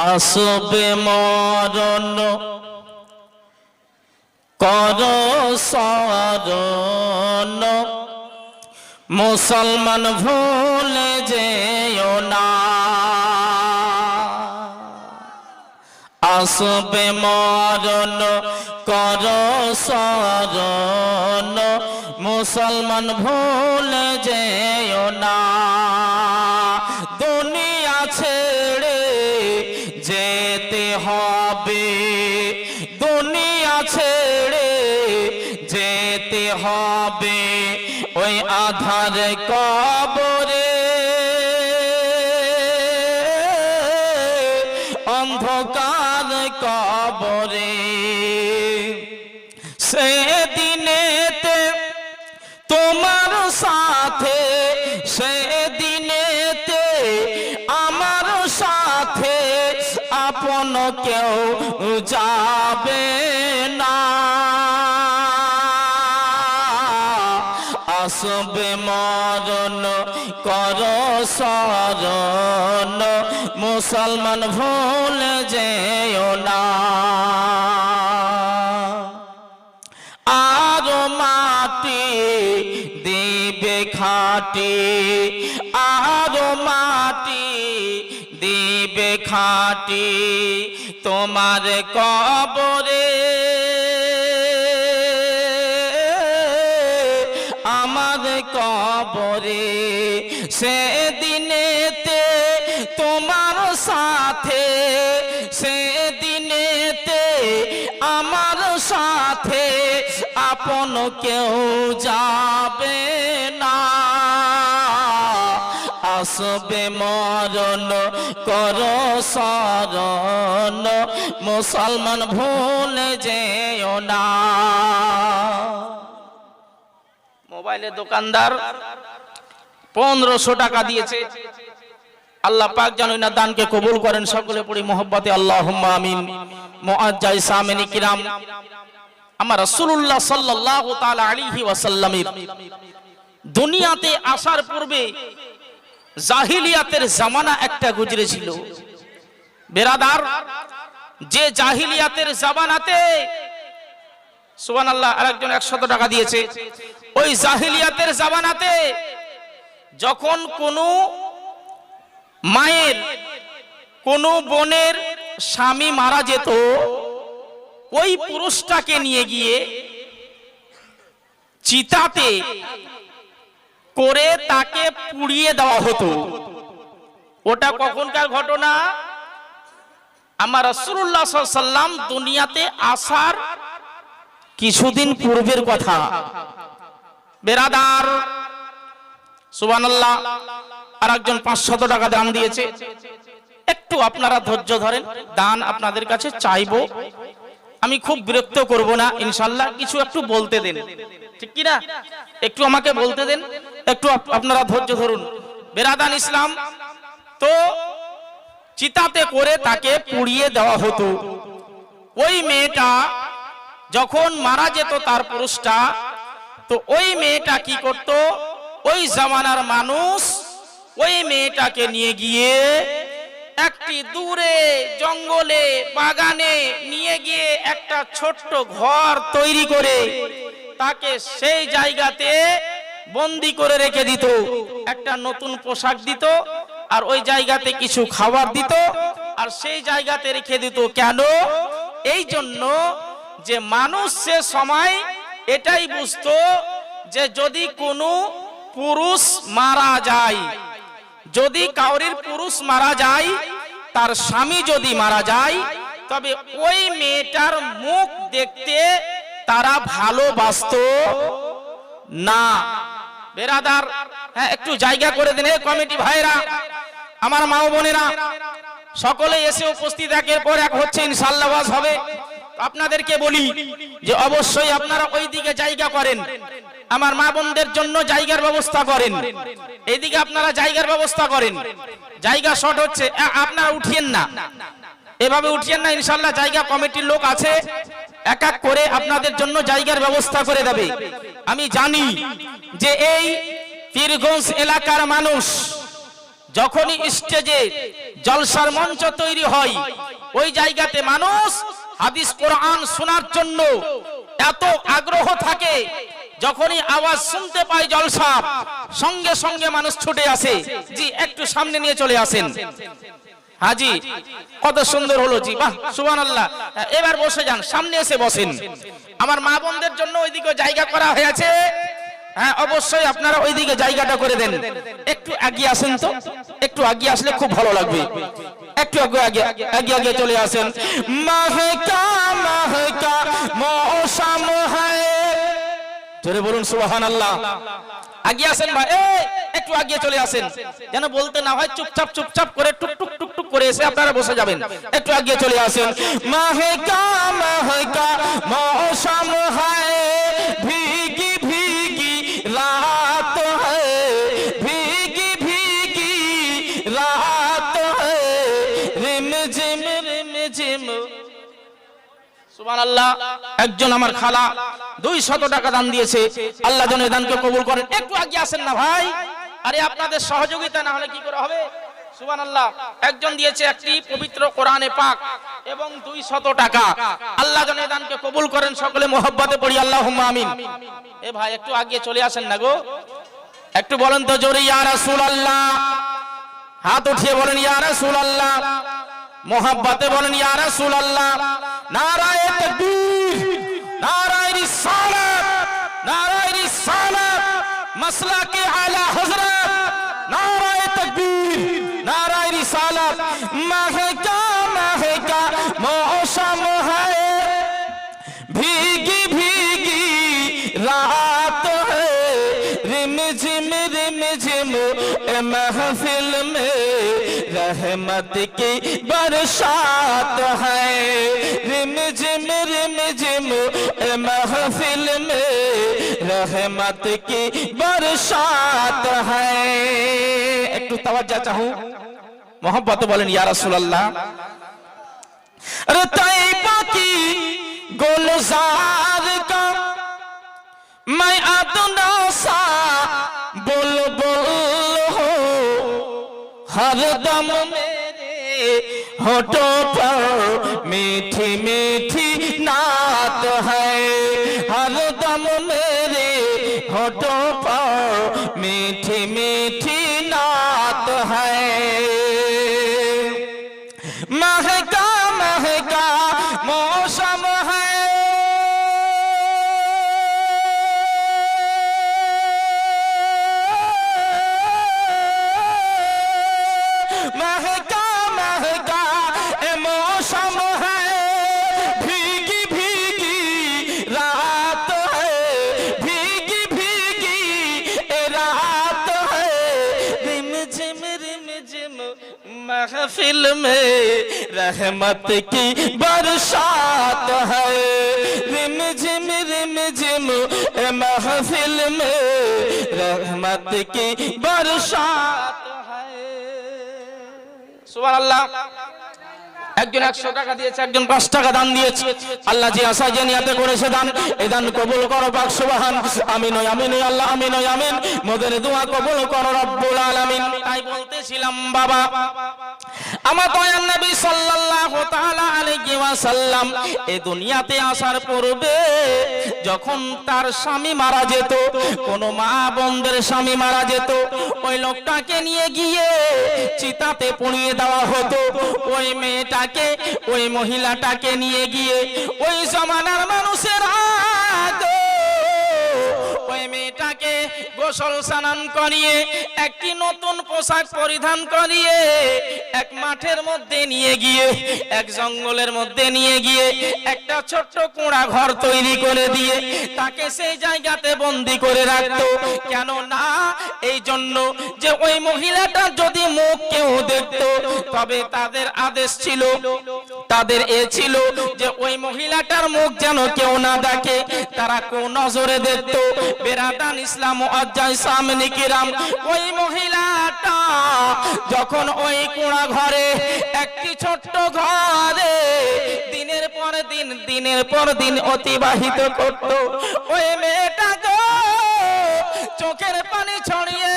আসবে মরণ। কর সরণ। মুসলমান ভুলে যেও না। আসবে মরণ, কর সরণ। মুসলমান ভুলে যেও না। দুনিয়া ছেড়ে যেতে হবে ওই আধার কবরে। অন্ধকার কবরে। সেদিনেতে তোমার সাথে, সেদিনেতে আমার সাথে, আপন কেউ যাবে আসবে মরণ, কর সরণ মুসলমান ভুল যেও না। আর মাটি দিবে খাটি, আর মাটি দিবে খাটি। তোমার কবরে কবরে। সেদিনেতে তোমার সাথে, সেদিনেতে আমার সাথে আপন কেউ যাবে না। আসবে মরণ, কর সরণ মুসলমান ভুল যেও না। মোবাইলের দোকানদার পনেরোশো টাকা দিয়েছে। আল্লাহ পাক যেন না দানকে কবুল করেন। সকলে পড়ি মোহব্বতে আল্লাহ আমিন। কিরাম। আমার দুনিয়াতে আসার পূর্বে জাহিলিয়াতের জামানা একটা গুজরেছিল বেরাদার, যে জাহিলিয়াতের জামানাতে সুবহানাল্লাহ, আরেকজন 100 টাকা দিয়েছে। ওই জাহিলিয়াতের জামানাতে যখন কোনো মায়ের, কোনো বোনের স্বামী মারা যেত, ওই পুরুষটাকে নিয়ে গিয়ে চিতাতে করে তাকে পুড়িয়ে দেওয়া হতো। ওটা কখনকার ঘটনা? আমার রসুল্লাহ সাল্লাম দুনিয়াতে আসার কিছুদিন পূর্বের কথা। বেরাদার সুবানাল্লাহ আর একজন পাঁচশত টাকা দান দিয়েছে। একটু আপনারা ধৈর্য ধরেন দান আপনাদের কাছে চাইব। আমি খুব বিরক্ত করব না ইনশাল্লাহ কিছু একটু বলতে দেন। ঠিক কি না একটু আমাকে বলতে দেন একটু আপ- আপনারা ধৈর্য ধরুন। বেরাদান ইসলাম তো চিতাতে করে তাকে পুড়িয়ে দেওয়া হতো। ওই মেয়েটা যখন মারা যেত তার পুরুষটা, তো ওই মেয়েটা কি করত? ওই জামানার মানুষ ওই মেয়েটাকে নিয়ে গিয়ে একটি দূরে জঙ্গলে, বাগানে নিয়ে গিয়ে একটা ছোট্ট ঘর তৈরি করে তাকে সেই জায়গাতে বন্দি করে রেখে দিত। একটা নতুন পোশাক দিত আর ওই জায়গাতে কিছু খাবার দিত আর সেই জায়গাতে রেখে দিত। কেন? এই জন্য যে মানুষ সে সময় এটাই বুঝতো যে যদি কোনো পুরুষ মারা যায়, যদি কাউরির পুরুষ মারা যায়, তার স্বামী যদি মারা যায়, তবে ওই মেয়েটার মুখ দেখতে তারা ভালোবাসত না। বেরাদার হ্যাঁ একটু জায়গা করে দিন। কমিটি ভাইরা, আমার মা বোনেরা, সকলে এসে উপস্থিত একের পর এক হচ্ছে ইনশাল্লাহ হবে। আপনাদেরকে বলি যে অবশ্যই আপনারা ওই দিকে জায়গা করেন। আমার মা বোনদের জন্য জায়গার ব্যবস্থা করেন। এইদিকে আপনারা জায়গার ব্যবস্থা করেন। জায়গা শর্ট হচ্ছে আপনারা উঠিয়েন না। এভাবে উঠিয়েন না ইনশাল্লাহ জায়গা কমিটির লোক আছে, এক এক করে আপনাদের জন্য জায়গার ব্যবস্থা করে দেবে। আমি জানি যে এই পীরগঞ্জ এলাকার মানুষ যখনই স্টেজে জলসার মঞ্চ তৈরি হয়, ওই জায়গাতে মানুষ হাদিস কোরআন শোনার জন্য এত আগ্রহ থাকে, যখনই আওয়াজ শুনতে পাই জলসা, সঙ্গে সঙ্গে মানুষ ছুটে আসে। জি, একটু সামনে নিয়ে চলে আসেন। হাজি, কত সুন্দর হলো, জি, বাহ সুবান আল্লাহ এবার বসে যান, সামনে এসে বসেন। আমার মা বোনদের জন্য ওইদিকে জায়গা করা হয়েছে। হ্যাঁ অবশ্যই আপনারা ওইদিকে জায়গাটা করে দেন। একটু এগিয়ে আসেন তো। একটু এগিয়ে আসলে খুব ভালো লাগবে। একটু আগে আগে আগে আগে চলে আসেন। মৌসম জোরে বলুন সুবহান আল্লাহ আগে আসেন ভাই একটু আগে চলে আসেন। যেন বলতে না হয় চুপচাপ চুপচাপ করে, টুক টুক টুক টুক করে এসে আপনারা বসে যাবেন। একটু আগে চলে আসেন। মাহেকা মাহেকা মৌসম হয় একজন আমার খালা দুই শত টাকা দান দিয়েছে। আল্লাহ যেন দানকে কবুল করেন। একটু আগে আসেন না ভাই? আরে আপনাদের সহযোগিতা না হলে কি করে হবে? একজন দিয়েছে একটি পবিত্র কোরআনে পাক এবং দুই শত টাকা। আল্লাহ যেন দানকে কবুল করেন, সকলে মোহব্বতে পড়ি আল্লাহ আমিন। এ ভাই, একটু আগে চলে আসেন না গো? একটু বলেন তো জোরে, ইয়া রাসূলুল্লাহ। হাত উঠিয়ে বলেন, ইয়া রাসূলুল্লাহ। মোহাব্বতে বলেন, ইয়া রাসূলুল্লাহ, নারায়ে তাকবীর, নারায়ে রিসালাত নারায়ে রিসালাত, মাসলাকে আলা হযরত, নারায়ে তাকবীর, নারায়ে रहमत की बरसात है रिम जिम महफिल में रहमत की बरसात है एक तवज्जा चाहूं मोहब्बत बोलें या रसूल अल्लाह अरे तैबा की गुलजार का मैं अदना सा बोल बोल हो हर दम में होठों पर मीठी मीठी नात है दिल में रहमत की बरसात है रिम झिम रिम झिम महफिल में रहमत की बरसात है सुबह अल्लाह একজন একশো টাকা দিয়েছে, একজন পাঁচ টাকা দান দিয়েছে। আল্লাহ যে আশা যে নিয়াতে করেছে দান এই দান কবুল করো পাক সুবহান। আমিন ওই আমিন ওই আল্লাহ, আমিন ওই আমিন। মোদের দোয়া কবুল করো রব্বুল আলামিন। তাই বলতেছিলাম, বাবা, আমার দয়ার নবী সাল্লাল্লাহু তাআলা আলাইহি ওয়াসাল্লাম এই দুনিয়াতে আসার পূর্বে যখন তার স্বামী মারা যেত, কোন মা বোনদের স্বামী মারা যেত, ওই লোকটাকে নিয়ে গিয়ে চিতাতে পুড়িয়ে দেওয়া হতো। ওই মেয়েটাকে ওই মহিলাটাকে নিয়ে গিয়ে ওই জমানার মানুষের গোসল স্নান করিয়ে, একটি নতুন পোশাক পরিধান করিয়ে, এক মাঠের মধ্যে নিয়ে গিয়ে, এক জঙ্গলের মধ্যে নিয়ে গিয়ে, একটা ছোট্ট কুঁড়া ঘর তৈরি করে দিয়ে, তাকে সেই জায়গাতে বন্দি করে রাখতো। কেন না এই জন্য যে ওই মহিলাটা যদি মুখ কেউ দেখতো, তবে তাদের আদেশ ছিল, তাদের এ ছিল যে ওই মহিলাটার মুখ যেন কেউ না দেখে, তারা কোন নজরে দেখতো। বেরাদান ইসলাম ও আজ্জাই সামনে কিরাম। ওই মহিলাটা যখন ওই কোড়া ঘরে, একটি ছোট্ট ঘরে দিনের পর দিন, দিনের পর দিন অতিবাহিত করত। ওই মেয়েটা গো চোখের পানি ছড়িয়ে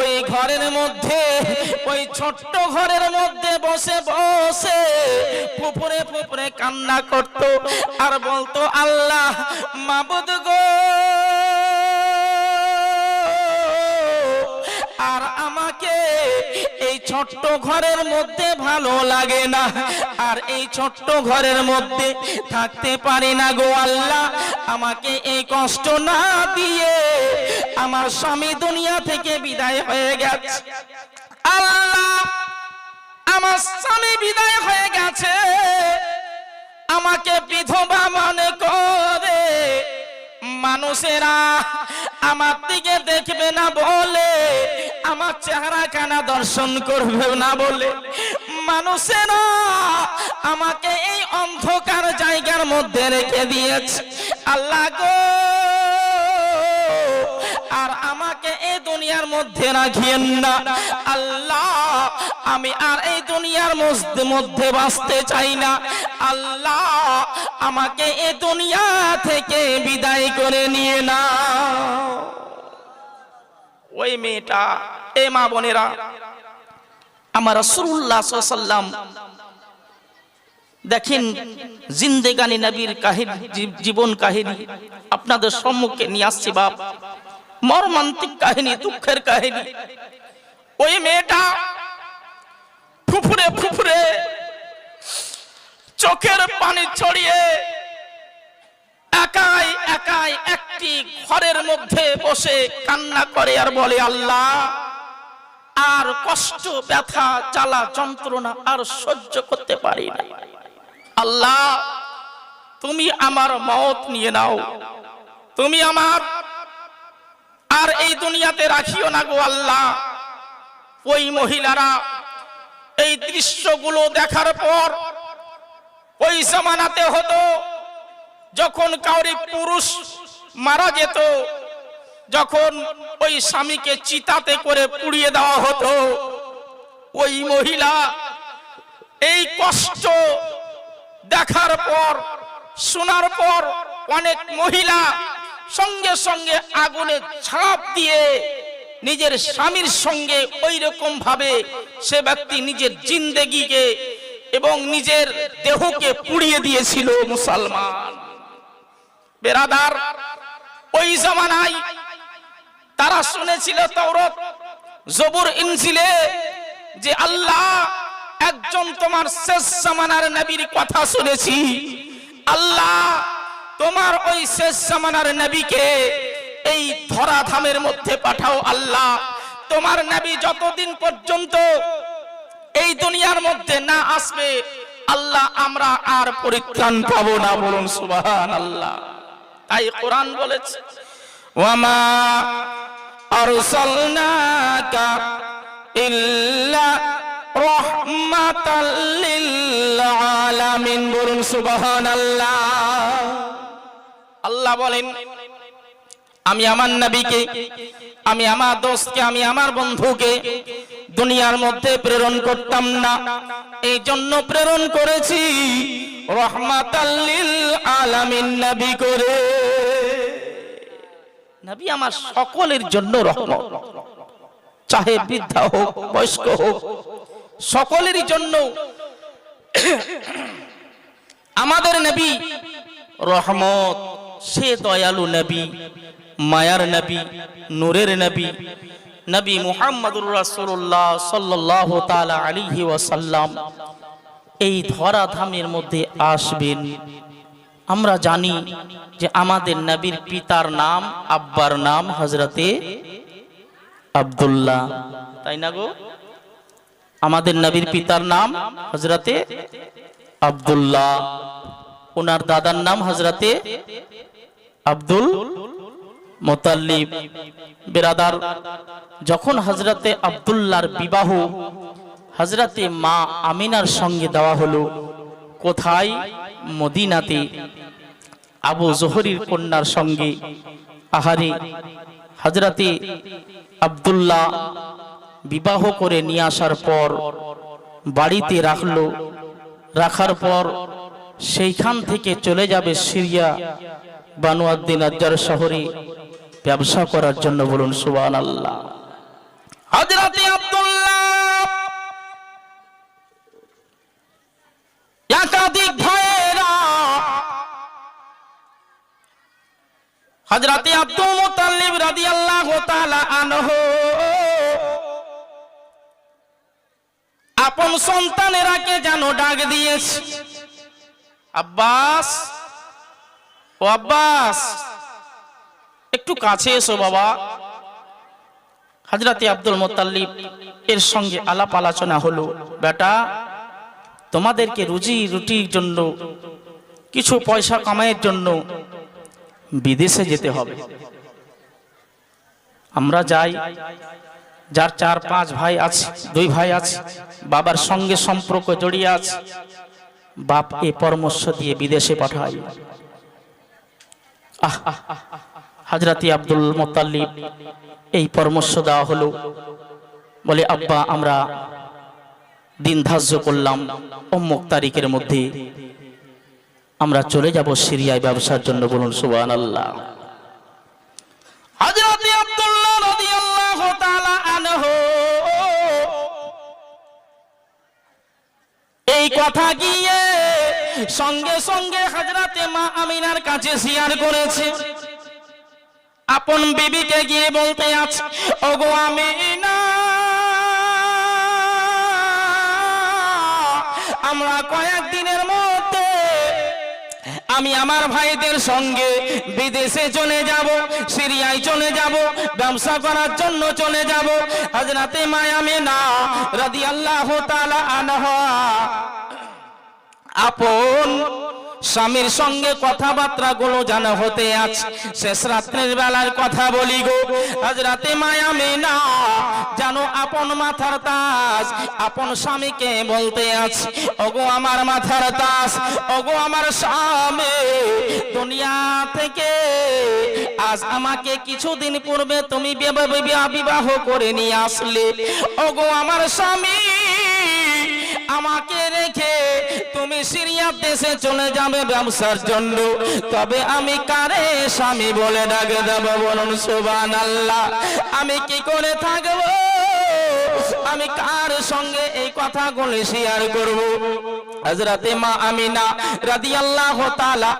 ওই ঘরের মধ্যে, ওই ছোট্ট ঘরের মধ্যে বসে বসে ফুপুরে ফুপুরে কান্না করত। আর বলতো, আল্লাহ মাবুদ গো আর আমাকে এই ছোট্ট ঘরের মধ্যে ভালো লাগে না। আর এই ছোট্ট ঘরের মধ্যে থাকতে পারি না গো আল্লাহ। আমাকে এই কষ্ট না দিয়ে আমার স্বামী দুনিয়া থেকে বিদায় হয়ে গেছে। আল্লাহ, আমার স্বামী বিদায় হয়ে গেছে। আমাকে বিধবা মনে করে। মানুষেরা আমার দিকে দেখবে না বলে, আমার চেহারা কানা দর্শন করবে না বলে। মানুষেরা আমাকে এই অন্ধকার জায়গার মধ্যে রেখে দিয়েছে। আল্লাহ গো দুনিয়ার মধ্যে রাখিয়েন না। আল্লাহ, আমি আর এই দুনিয়ার মধ্যে মধ্যে বাঁচতে চাই না। আল্লাহ, আমাকে এই দুনিয়া থেকে বিদায় করে নিয়ে না ওই মেয়েটা, এ মা বোনেরা, আমার রসুল্লাহ সাল্লাম দেখেন, জিন্দেগানি নবীর কাহিনী, জীবন কাহিনী আপনাদের সম্মুখে নিয়ে আসছি বাপ। মর্মান্তিক কাহিনী, দুঃখের কাহিনী। ওই মেয়েটা ফুফুরে ফুফুরে চোখের পানি ছড়িয়ে একাই একাই একটি ঘরের মধ্যে বসে কান্না করে আর বলে, আল্লাহ, আর কষ্ট, ব্যথা, জ্বালা, যন্ত্রণা আর সহ্য করতে পারি না। আল্লাহ, তুমি আমার মত নিয়ে নাও। তুমি আমার আর এই দুনিয়াতে রাখিও না গো আল্লাহ। ওই মহিলারা এই দৃশ্যগুলো দেখার পর ওই জামানাতে হতো, যখন কাউরি পুরুষ মারা যেত, যখন ওই স্বামীকে চিতাতে করে পুড়িয়ে দেওয়া হতো, ওই মহিলা এই কষ্ট দেখার পর, শোনার পর অনেক মহিলা সঙ্গে সঙ্গে আগুনে ছাপ দিয়ে নিজের স্বামীর সঙ্গে ওই রকম ভাবে সে ব্যক্তি নিজের জিন্দেগিকে এবং নিজের দেহকে পুড়িয়ে দিয়েছিল মুসলমান। বেরাদার, ওই জামানায় তারা শুনেছিল তৌরত জবুর ইনজিলে যে আল্লাহ একজন তোমার শেষ জামানার নবীর কথা শুনেছি। আল্লাহ তোমার ওই শেষ জামানার নবীকে এই ধরাধামের মধ্যে পাঠাও আল্লাহ। তোমার নবী যতদিন পর্যন্ত এই দুনিয়ার মধ্যে না আসবে, আল্লাহ আমরা আর পরিত্রাণ পাবো না বলুন সুবাহান আল্লাহ তাই কোরআন বলেছে, ওয়ামা আরসালনাকা ইল্লা রাহমাতাল লিল আলামিন। বলুন সুবহানাল্লাহ। আল্লাহ বলেন, আমি আমার নবীকে, আমি আমার দোস্তকে, আমি আমার বন্ধুকে দুনিয়ার মধ্যে প্রেরণ করতাম না। এই জন্য প্রেরণ করেছি রহমাতাল্লিল আলামিন নবী করে। নবী আমার সকলের জন্য রহমত। চাহে বৃদ্ধা হোক, বয়স্ক হোক, সকলেরই জন্য আমাদের নবী রহমত। সে দয়ালু নবী, মায়ার নবী, নূরের নবী নবী মুহাম্মদুর রাসূলুল্লাহ সাল্লাল্লাহু তাআলা আলাইহি ওয়াসাল্লাম এই ধরাধামের মধ্যে আসবেন। আমরা জানি যে আমাদের নবীর পিতার নাম, আব্বার নাম হজরতে আব্দুল্লাহ। তাই না গো? আমাদের নবীর পিতার নাম হজরতে আব্দুল্লাহ। ওনার দাদার নাম হজরতে আব্দুল মোতাল্লিব। বেরাদার, যখন হজরতে আব্দুল্লাহর বিবাহ হজরতে মা আমিনার সঙ্গে দেওয়া হলো, কোথায়? মদিনাতে। আবু জোহরির কন্যার সঙ্গে। আহারে হজরতে আব্দুল্লাহ বিবাহ করে নিয়ে আসার পর বাড়িতে রাখল। রাখার পর সেইখান থেকে চলে যাবে সিরিয়া বানুয়াদ্দিন আজ্জার শহরে। ব্যবসা করার জন্য বলুন সুবান আল্লাহ হাজরাতে আব্দুল্লাহ একাধিক ভাইয়েরা হাজরাতে আব্দুল মুতাল্লিব রাদিয়াল্লাহু তাআলা আনহু, আপন সন্তানেরাকে যেন ডাক দিয়েছে। আব্বাস? ও আব্বাস। একটু কাছে এসো বাবা। হাজরাতে আব্দুল মোতাল্লিব এর সঙ্গে আলাপ আলোচনা হলো। বেটা, তোমাদেরকে রুজি রুটির জন্য, কিছু পয়সা কামাইয়ের জন্য বিদেশে যেতে হবে। আমরা যাই, যার চার পাঁচ ভাই আছে, দুই ভাই আছে, বাবার সঙ্গে সম্পর্ক জড়িয়ে আছে। বাপ এ পরামর্শ দিয়ে বিদেশে পাঠায়। আহ, হাজরাতি আব্দুল মোতাল্লিব এই পরামর্শ দেওয়া হলো। বলে, আব্বা, আমরা দিন ধার্য করলাম অম্মুক তারিখের মধ্যে। আমরা চলে যাব সিরিয়ায় ব্যবসার জন্য বলুন সুবান আল্লাহ হযরতে আব্দুল্লাহ এই কথা গিয়ে সঙ্গে সঙ্গে হাজরাতে মা আমিনার কাছে শেয়ার করেছে। আপন বিবিকে গিয়ে বলতে আছে, ওগো আমিনা, আমরা কয়েকদিনের মধ্যে আমি আমার ভাইদের সঙ্গে বিদেশে চলে যাব, সিরিয়ায় চলে যাব, ব্যবসা করার জন্য চলে যাব। হাজরাতে মায়ামে না রাদিয়াল্লাহু তাআলা আনহা, আপন স্বামীর সঙ্গে কথাবার্তা গুলো জানা হতে আছে শেষ রাত্রের বেলার কথা বলি গো। আজ রাতে মায়া মেনা জানো আপন মাথার তাস আপন স্বামীকে বলতে আছে ওগো আমার মাথার তাস ওগো আমার স্বামী, দুনিয়া থেকে আজ আমাকে কিছুদিন পূর্বে তুমি বিবাহ করে নিয়ে আসলে। ওগো আমার স্বামী, আমাকে সিরিয়া দেশে চলে যাবে ব্যবসার জন্য। তবে আমি কারে? স্বামী বলে ডাকে দেব বলুন সুবান আল্লাহ আমি কি করে থাকব? আমি কার সঙ্গে এই কথাগুলো শেয়ার করব? হযরতে মা আমিনা রাদিয়াল্লাহু তাআলা